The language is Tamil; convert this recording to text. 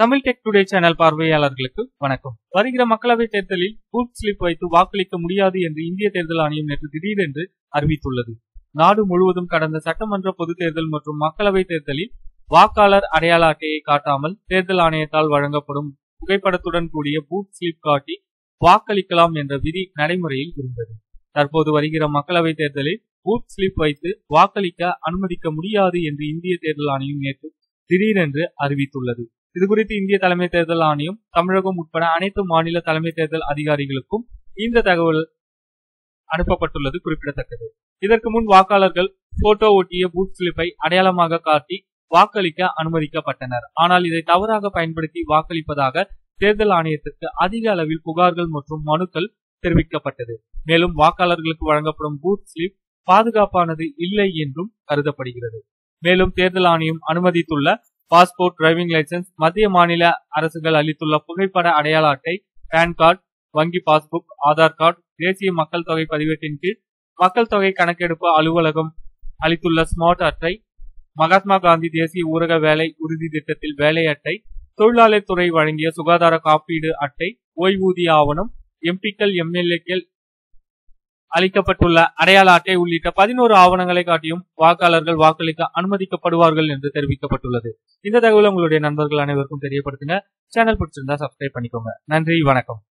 தமிழ் டெக் டுடே சேனல் பார்வையாளர்களுக்கு வணக்கம். வருகிற மக்களவைத் தேர்தலில் பூத் ஸ்லிப் வைத்து வாக்களிக்க முடியாது என்று இந்திய தேர்தல் ஆணையம் நேற்று திடீரென்று அறிவித்துள்ளது. நாடு முழுவதும் கடந்த சட்டமன்ற பொதுத் தேர்தல் மற்றும் மக்களவைத் தேர்தலில் வாக்காளர் அடையாள அட்டையை காட்டாமல் தேர்தல் ஆணையத்தால் வழங்கப்படும் புகைப்படத்துடன் கூடிய பூத் ஸ்லிப் காட்டி வாக்களிக்கலாம் என்ற விதி நடைமுறையில் இருந்தது. தற்போது வருகிற மக்களவைத் தேர்தலில் பூத் ஸ்லிப் வைத்து வாக்களிக்க அனுமதிக்க முடியாது என்று இந்திய தேர்தல் ஆணையம் நேற்று திடீரென்று அறிவித்துள்ளது. இதுகுறித்து இந்திய தலைமை தேர்தல் ஆணையம் தமிழகம் உட்பட அனைத்து மாநில தலைமை தேர்தல் அதிகாரிகளுக்கும் இந்த தகவல் அனுப்பப்பட்டுள்ளது குறிப்பிடத்தக்கது. இதற்கு முன் வாக்காளர்கள் போட்டோ ஒட்டிய பூத் ஸ்லிப்பை அடையாளமாக காட்டி வாக்களிக்க அனுமதிக்கப்பட்டனர். ஆனால் இதை தவறாக பயன்படுத்தி வாக்களிப்பதாக தேர்தல் ஆணையத்திற்கு அதிக அளவில் புகார்கள் மற்றும் மனுக்கள் தெரிவிக்கப்பட்டது. மேலும் வாக்காளர்களுக்கு வழங்கப்படும் பூத் ஸ்லிப் பாதுகாப்பானது இல்லை என்றும் கருதப்படுகிறது. மேலும் தேர்தல் ஆணையம் அனுமதித்துள்ள பாஸ்போர்ட் டிரைவிங் லைசன்ஸ் மத்திய மாநில அரசுகள் அளித்துள்ள புகைப்பட அடையாள அட்டை பான் கார்டு வங்கி பாஸ்புக் ஆதார் கார்டு தேசிய மக்கள் தொகை பதிவேட்டின் கீழ் மக்கள் தொகை கணக்கெடுப்பு அலுவலகம் அளித்துள்ள ஸ்மார்ட் அட்டை மகாத்மா காந்தி தேசிய ஊரக வேலை உறுதி திட்டத்தில் வேலை அட்டை தொழிலாளர் துறை வழங்கிய சுகாதார காப்பீடு அட்டை ஓய்வூதிய ஆவணம் எம்பிக்கள் எம்எல்ஏக்கள் அளிக்கப்பட்டுள்ள அடையாள அட்டை உள்ளிட்ட பதினோரு ஆவணங்களை காட்டியும் வாக்காளர்கள் வாக்களிக்க அனுமதிக்கப்படுவார்கள் என்று தெரிவிக்கப்பட்டுள்ளது. இந்த தகவல் உங்களுடைய நண்பர்கள் அனைவருக்கும் தெரியப்படுத்துங்க. சேனல் பிடிச்சிருந்தா சப்ஸ்கிரைப் பண்ணிக்கோங்க. நன்றி வணக்கம்.